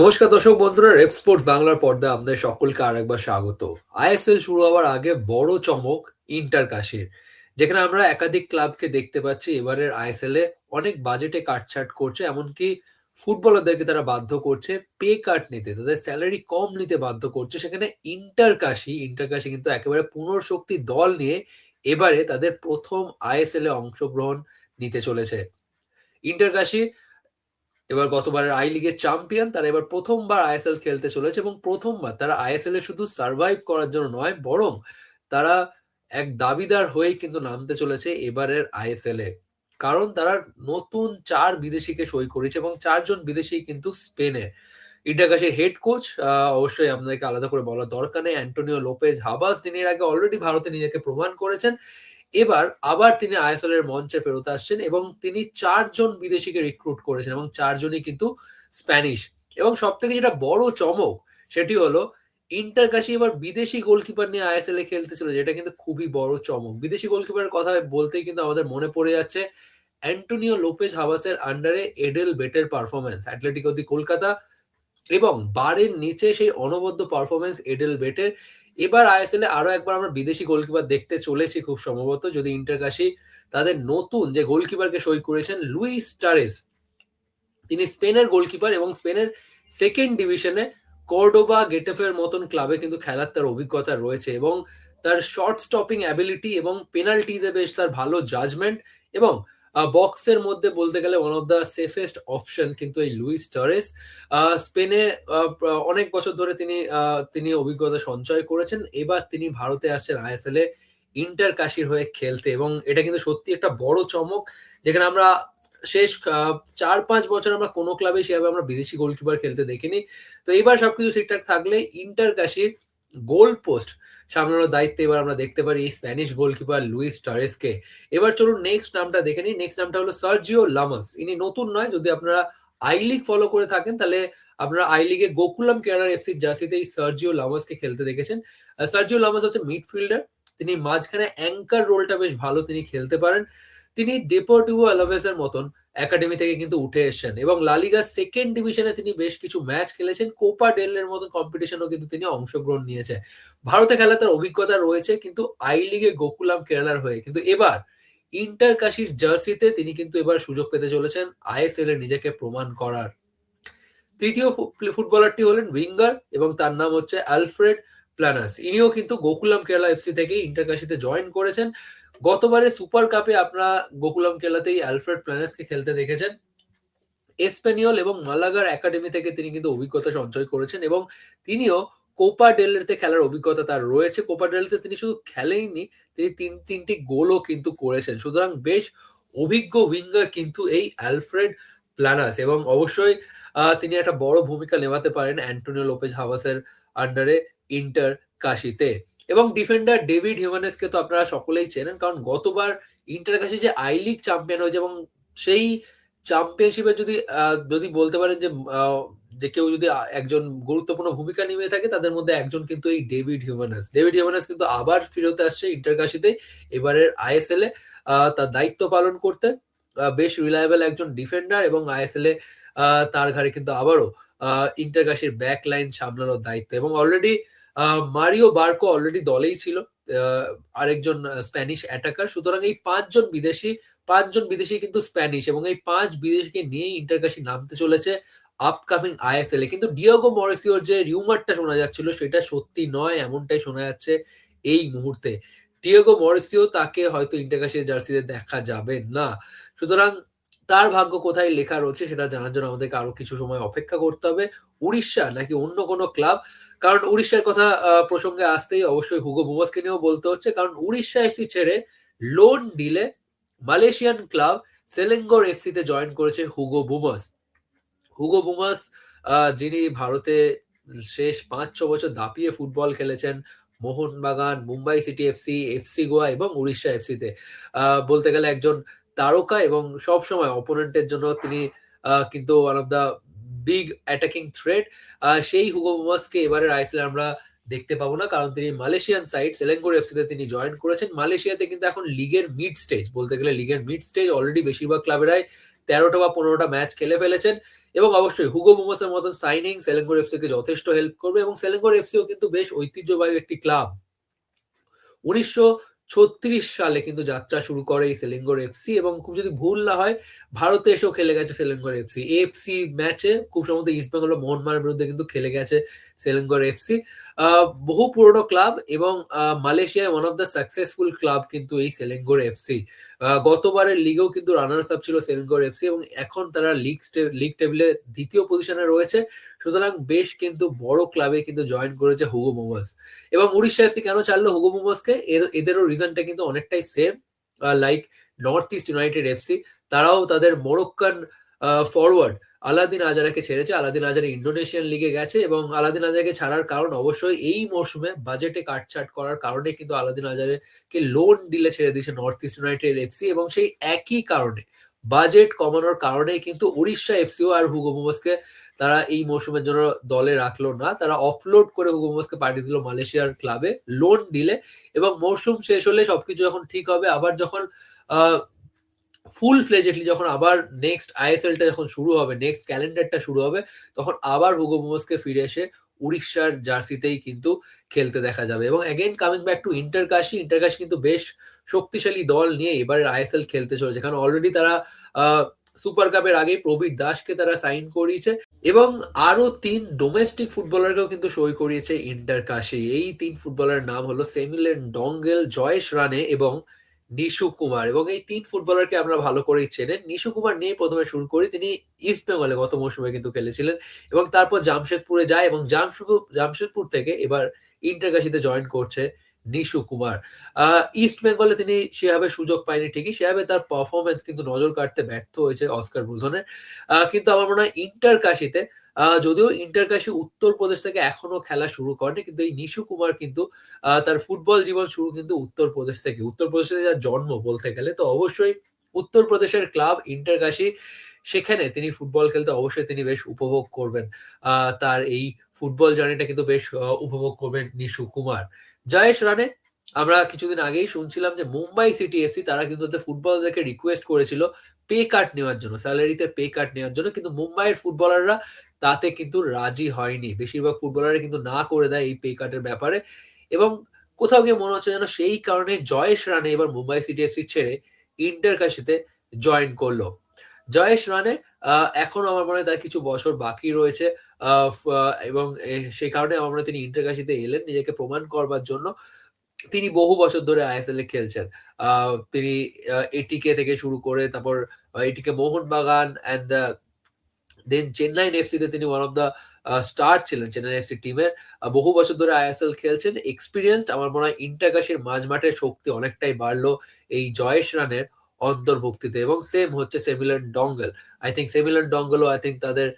নমস্কার দর্শক বন্ধুরা, রেপ স্পোর্টস বাংলার পর্দায় আমাদের সকলকে আরেকবার স্বাগত। আইএসএল শুরু হওয়ার আগে বড় চমক ইন্টার কাশির, যেখানে আমরা একাধিক ক্লাবকে দেখতে পাচ্ছি। এবারের আইএসএল এ অনেক বাজেটে কাটছাট করছে, এমনকি ফুটবলারদেরকে তারা বাধ্য করছে পে কাট নিতে। তাদের স্যালারি কম নিতে বাধ্য করছে। সেখানে ইন্টার কাশি ইন্টার কাশি কিন্তু একেবারে পুনর্শক্তি দল নিয়ে এবারে তাদের প্রথম আইএসএল এ অংশগ্রহণ নিতে চলেছে। ইন্টার কাশি এবার গতবারের আই লিগের চ্যাম্পিয়ন, তারা এবার প্রথমবার আইএসএল খেলতে চলেছে এবং প্রথমবার। তারা আইএসএল এ শুধু সার্ভাইভ করার জন্য নয়, বরং তারা এক দাবিদার হয়েই কিন্তু নামতে চলেছে এবারের আইএসএল এ। কারণ তারা নতুন চার বিদেশিকে সই করেছে এবং চারজন বিদেশি কিন্তু স্পেনে। ইন্টারকাশের হেড কোচ অবশ্যই আপনাদেরকে আলাদা করে বলার দরকার নেই, অ্যান্টোনিও লোপেজ হাবাস তিনি এর আগে অলরেডি ভারতে নিজেকে প্রমাণ করেছেন। এবার আবার তিনি আইএসএল এর মঞ্চে ফেরত আসছেন এবং তিনি চারজন বিদেশিকে রিক্রুট করেছেন এবং চারজনই কিন্তু স্প্যানিশ। এবং সব থেকে যেটা বড় চমক, সেটি হলো ইন্টার কাশি এবার বিদেশি গোলকিপার নিয়ে আইএসএল এ খেলতে ছিল যেটা কিন্তু খুবই বড় চমক। বিদেশি গোলকিপারের কথা বলতেই কিন্তু আমাদের মনে পড়ে যাচ্ছে অ্যান্টোনিও লোপেজ হাবাসের আন্ডারে এডেল বেটের পারফরমেন্স অ্যাথলেটিকো দি কলকাতা এবং বারের নিচে সেই অনবদ্য পারফরমেন্স এডেল বেটের এবার আইএসএল এ আরও একবার আমরা বিদেশি গোলকিপার দেখতে চলেছি খুব সম্ভবত, যদি ইন্টারকাশি তাদের নতুন যে গোলকিপারকে সই করেছেন, লুইস টারেস তিনি স্পেনের গোলকিপার এবং স্পেনের সেকেন্ড ডিভিশনে কর্ডোবা গেটেফের মতন ক্লাবে কিন্তু খেলার তার অভিজ্ঞতা রয়েছে এবং তার শর্ট স্টপিং অ্যাবিলিটি এবং পেনাল্টিতে বেশ তার ভালো জাজমেন্ট এবং বক্সের মধ্যে বলতে গেলে one of the safest option কিন্তু এই লুইস টরেস স্পেনে অনেক বছর ধরে তিনি তিনি অভিজ্ঞতা সঞ্চয় করেছেন। এবার তিনি ভারতে আসছেন আইএসএল এ ইন্টার কাশির হয়ে খেলতে এবং এটা কিন্তু সত্যি একটা বড় চমক, যেখানে আমরা শেষ চার পাঁচ বছর আমরা কোনো ক্লাবে সেভাবে আমরা বিদেশি গোলকিপার খেলতে দেখিনি। তো এবার সবকিছু ঠিকঠাক থাকলে ইন্টার কাশির গোল পোস্ট সামলানোর দায়িত্বে এবার আমরা দেখতে পারি এই স্প্যানিশ গোলকিপার লুইস টারেসকে এবার চলুন নেক্সট নামটা দেখে নিই। নেক্সট নামটা হলো সার্জিও লামাস। ইনি নতুন নয়, যদি আপনারা আই লিগ ফলো করে থাকেন, তাহলে আপনারা আই লিগে গোকুলাম কেরালার এফসি জার্সিতে এই সার্জিও লামাসকে খেলতে দেখেছেন। সার্জিও লামাস হচ্ছে মিডফিল্ডার তিনি মাঝখানে অ্যাঙ্কার রোলটা বেশ ভালো তিনি খেলতে পারেন। তিনি ডেপোর্টিভো অ্যালাভেসের মতন। একাডেমি থেকে কিন্তু উঠে এসছেন। এবং লালিগা সেকেন্ড ডিভিশনে তিনি বেশ কিছু ম্যাচ খেলেছেন। কোপা ডেলের মতন কম্পিটিশনও কিন্তু তিনি অংশগ্রহণ নিয়েছে ভারতে খেলা তার অভিজ্ঞতা রয়েছে, কিন্তু আই লিগে গোকুলাম কেরালার হয়ে। কিন্তু এবার ইন্টার কাশির জার্সিতে তিনি কিন্তু এবার সুযোগ পেতে চলেছেন। আইএসএল এর নিজেকে প্রমাণ করার। তৃতীয় ফুটবলারটি হলেন উইঙ্গার এবং তার নাম হচ্ছে আলফ্রেড প্ল্যানাস ইনিও কিন্তু গোকুলাম কেরালা এফসি থেকে ইন্টার কাশিতে জয়েন করেছেন। গতবারে সুপার কাপে আপনারা গোকুলাম খেলাতেই অ্যালফ্রেড প্ল্যানেসকে খেলতে দেখেছেন। এসপেনিয়ল এবং মালাগার একাডেমি থেকে তিনি কিন্তু অভিজ্ঞতা সঞ্চয় করেছেন এবং তিনিও কোপা ডেলেতে খেলার অভিজ্ঞতা তার রয়েছে। কোপা ডেলেতে তিনি শুধু খেলেইনি, তিনি তিন, তিনটি গোলও কিন্তু করেছেন। সুতরাং বেশ অভিজ্ঞ উইঙ্গার কিন্তু এই অ্যালফ্রেড প্ল্যানাস এবং অবশ্যই তিনি একটা বড় ভূমিকা নেওয়াতে পারেন অ্যান্টোনিও লোপেজ হাভাসের আন্ডারে ইন্টার কাশিতে। এবং ডিফেন্ডার ডেভিড হিউম্যানেসকে তো আপনারা সকলেই চেনেন, কারণ গতবার ইন্টার কাশি যে আই লিগ চ্যাম্পিয়ন হয়েছে এবং সেই চ্যাম্পিয়নশিপে যদি যদি বলতে পারেন যে যে কেউ যদি একজন গুরুত্বপূর্ণ ভূমিকা নিয়ে থাকে, তাদের মধ্যে একজন কিন্তু এই ডেভিড হিউম্যানাস ডেভিড হিউম্যানাস কিন্তু আবার ফিরতে আসছে ইন্টারকাশিতে এবারের আইএসএল এ তার দায়িত্ব পালন করতে। বেশ রিলায়েবল একজন ডিফেন্ডার এবং আইএসএল এ তার ঘাড়ে কিন্তু আবারও ইন্টারকাশির ব্যাক লাইন সামলানোর দায়িত্ব। এবং অলরেডি মারিও বার্কো অলরেডি দলেই ছিল আরেকজন স্প্যানিশ অ্যাটাকার সুতরাং এই পাঁচজন বিদেশি পাঁচজন বিদেশি কিন্তু স্প্যানিশ এবং এই পাঁচ বিদেশিকে নিয়ে ইন্টারকাশি নামতে চলেছে আপকামিং আইএসএল এ। কিন্তু ডিওগো মরিসিওর যে রিউমারটা শোনা যাচ্ছিল, সেটা সত্যি নয়, এমনটাই শোনা যাচ্ছে এই মুহূর্তে। ডিওগো মরিসিও তাকে হয়তো ইন্টারকাশি জার্সিতে দেখা যাবে না। সুতরাং তার ভাগ্য কোথায় লেখা রয়েছে, সেটা জানার জন্য আমাদেরকে আরও কিছু সময় অপেক্ষা করতে হবে। উড়িষ্যা নাকি অন্য কোনো ক্লাব কারণ উড়িষ্যার কথা প্রসঙ্গে আসতেই অবশ্যই হুগো বুমাসকে নিয়েও বলতে হচ্ছে, কারণ উড়িষ্যা এফসি ছেড়ে লোন ডিলে মালয়েশিয়ান ক্লাব সেলেঙ্গর এফসিতে জয়েন করেছে হুগো বুমাস হুগো বুমাস যিনি ভারতে শেষ পাঁচ, ছ বছর দাপিয়ে ফুটবল খেলেছেন, Mohun Bagan, Mumbai City FC FC Goa এবং উড়িষ্যা এফসিতে। বলতে গেলে একজন তারকা এবং সব সময় অপোনেন্টের জন্য তিনি কিন্তু one of the big attacking threat সেই হুগো মোমাসকে এবারের আইসিএল আমরা দেখতে পাবো না, কারণ তিনি মালয়েশিয়ান সাইড সেলেঙ্গোর এফসিতে তিনি জয়েন করেছেন। মালয়েশিয়াতে কিন্তু এখন লিগের মিড স্টেজ বলতে গেলে লিগের মিড স্টেজ অলরেডি বেশিরভাগ ক্লাবেরাই তেরোটা বা পনেরোটা ম্যাচ খেলে ফেলেছেন। এবং অবশ্যই হুগো মোমোসের মতন সাইনিং সেলেঙ্গোর এফসিকে যথেষ্ট হেল্প করবে এবং সেলেঙ্গোর এফসিও কিন্তু বেশ ঐতিহ্যবাহী একটি ক্লাব উনিশশো ছত্রিশ সালে কিন্তু যাত্রা শুরু করে এই সেলেঙ্গোর এফসি এবং খুব যদি ভুল না হয়, ভারতে এসেও খেলে গেছে সেলেঙ্গোর এফসি এফসি ম্যাচে খুব সম্ভবত ইস্ট বেঙ্গল ও মোহনমার বিরুদ্ধে কিন্তু খেলে গেছে সেলিঙ্গর এফসি বহু পুরনো ক্লাব এবং মালয়েশিয়ায় one of the successful club কিন্তু এই সেলিঙ্গর এফসি গতবারের লিগেও কিন্তু রানার্স আপ ছিল সেলেঙ্গোর এফসি এবং এখন তারা লিগ লিগ টেবিলে দ্বিতীয় পজিশনে রয়েছে। সুতরাং বেশ কিন্তু বড় ক্লাবে কিন্তু জয়েন করেছে হুগো মোমাস এবং উড়িষ্যা এফসি কেন চাললো হুগো মোমাসকে এদেরও রিজনটা কিন্তু অনেকটাই same like North East United FC তারাও তাদের মোরক্কান ফরওয়ার্ড আলাদিন আজারাকে ছেড়েছে, আলাদিন আজারা ইন্ডোনেশিয়ান লিগে গেছে এবং আলাদিন আজারাকে ছাড়ার কারণ অবশ্যই এই মরশুমে বাজেটে কাটছাট করার কারণে কিন্তু আলাদিন আজারেকে লোন ডিলে ছেড়ে দিয়েছে নর্থ ইস্ট ইউনাইটেড এফসি এবং সেই একই কারণে বাজেট কমানোর কারণে কিন্তু উড়িষ্যা এফসিও আর হুগো মোমোসকে তারা এই মৌসুমের জন্য দলে রাখল না। তারা অফলোড করে হুগো মোমোসকে পাঠিয়ে দিল মালয়েশিয়ার ক্লাবে লোন দিলে এবং মৌসুম শেষ হলে সবকিছু যখন ঠিক হবে। আবার যখন ফুল ফ্লেজেডলি যখন আবার নেক্সট আইএসএলটা যখন শুরু হবে নেক্সট ক্যালেন্ডারটা শুরু হবে, তখন আবার হুগো মোমোসকে ফিরে এসে উড়িষ্যার জার্সিতেই কিন্তু খেলতে দেখা যাবে। এবং again coming back to Inter Kashi Inter Kashi কিন্তু বেশ শক্তিশালী দল নিয়ে এবারের আইএসএল খেলতে চলেছে। কারণ অলরেডি তারা সুপার কাপের আগেই প্রবীর দাসকে তারা সাইন করিয়েছে এবং আরও তিন ডোমেস্টিক ফুটবলারকেও কিন্তু সই করিয়েছে ইন্টার কাশি এই তিন ফুটবলারের নাম হলো সেমিলেন ডঙ্গেল জয়েশ রানে এবং নিশু কুমার এবং এই তিন ফুটবলারকে আমরা ভালো করেই চেনেন নিশু কুমার নিয়ে প্রথমে শুরু করি, তিনি ইস্ট বেঙ্গলে গত মৌসুমে কিন্তু খেলেছিলেন এবং তারপর জামশেদপুরে যায় এবং জামশেদপুর জামশেদপুর থেকে এবার ইন্টারকাশিতে জয়েন করছে। নিশু কুমার। ইস্ট বেঙ্গলে তিনি সেভাবে সুযোগ পায়নি, ঠিকই। সেভাবে তার পারফরমেন্স কিন্তু নজর কাটতে ব্যর্থ হয়েছে অস্কার ব্রুজনের কিন্তু আমার মনে হয় ইন্টার কাশিতে যদিও ইন্টার কাশি উত্তরপ্রদেশ থেকে এখনও খেলা শুরু করেনি, কিন্তু এই নিশু কুমার কিন্তু তার ফুটবল জীবন শুরু কিন্তু উত্তরপ্রদেশ থেকে। উত্তরপ্রদেশে যার জন্ম বলতে গেলে, তো অবশ্যই উত্তরপ্রদেশের ক্লাব ইন্টার কাশি সেখানে তিনি ফুটবল খেলতে অবশ্যই তিনি বেশ উপভোগ করবেন তার এই ফুটবল জার্নিটা কিন্তু বেশ উপভোগ করবেন নিশু কুমার। জয়েশ রানে, আমরা কিছুদিন আগেই শুনছিলাম যে মুম্বাই সিটি এফসি, তারা কিন্তু তাদের ফুটবলারদেরকে রিকোয়েস্ট করেছিল পে কাট নেওয়ার জন্য স্যালারিতে পে কাট নেওয়ার জন্য, কিন্তু মুম্বাইয়ের ফুটবলাররা তাতে কিন্তু রাজি হয়নি। বেশিরভাগ ফুটবলাররা কিন্তু না করে দেয় এই পে কাটের ব্যাপারে। এবং কোথাও গিয়ে মনে হচ্ছে যেন সেই কারণে জয়েশ রানে এবার মুম্বাই সিটি এফসি ছেড়ে ইন্টার কাশিতে জয়েন করল। জয়েশ রানে এখন আমার মনে হয় তার কিছু বছর বাকি রয়েছে। এবং সেই কারণে আমার মনে হয় তিনি ইন্টারকাশিতে এলেন নিজেকে প্রমাণ করবার জন্য। তিনি বহু বছর ধরে আইএসএল এ খেলছেন। তিনি এটিকে থেকে শুরু করে তারপর ATK Mohun Bagan and the then Chennai এফসিতে তিনি ওয়ান অফ দ্য স্টার ছিলেন চেন্নাই এফসি টিমের বহু বছর ধরে আইএসএল খেলছেন। এক্সপিরিয়েন্সড আমার মনে হয় ইন্টারকাশির মাঝ মাঠের শক্তি অনেকটাই বাড়লো এই জয়েশ রানের। অন্তর্ভুক্তিতে এবং সেম হচ্ছে সেমিলান ডঙ্গল আই থিঙ্ক সেমিলান ডঙ্গলও আই থিঙ্ক তাদের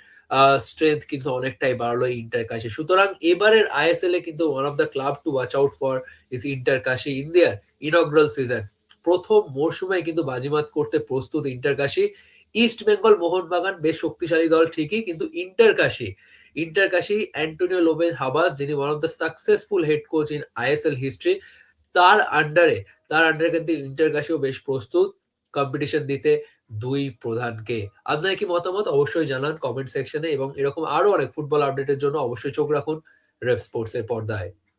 স্ট্রেংথ কিন্তু অনেকটাই বাড়লো ইন্টার কাশি সুতরাং এবারের আইএসএল এ কিন্তু one of the club to watch out for is Inter Kashi ইন্ডিয়ার ইনগ্রাল সিজন প্রথম মরশুমে কিন্তু বাজিমাত করতে প্রস্তুত ইন্টার কাশি ইস্ট বেঙ্গল মোহনবাগান বেশ শক্তিশালী দল ঠিকই, কিন্তু Inter Kashi Inter Kashi Antonio Lopez Habas যিনি one of the successful head coach in ISL history তার আন্ডারে তার আন্ডারে কিন্তু ইন্টার কাশিও বেশ প্রস্তুত। কম্পিটিশন দিতে দুই প্রধানকে। আপনার কি মতামত অবশ্যই জানান কমেন্ট সেকশনে এবং এরকম আরও অনেক ফুটবল আপডেটের জন্য অবশ্যই চোখ রাখুন রেপ স্পোর্টস এর পর্দায়।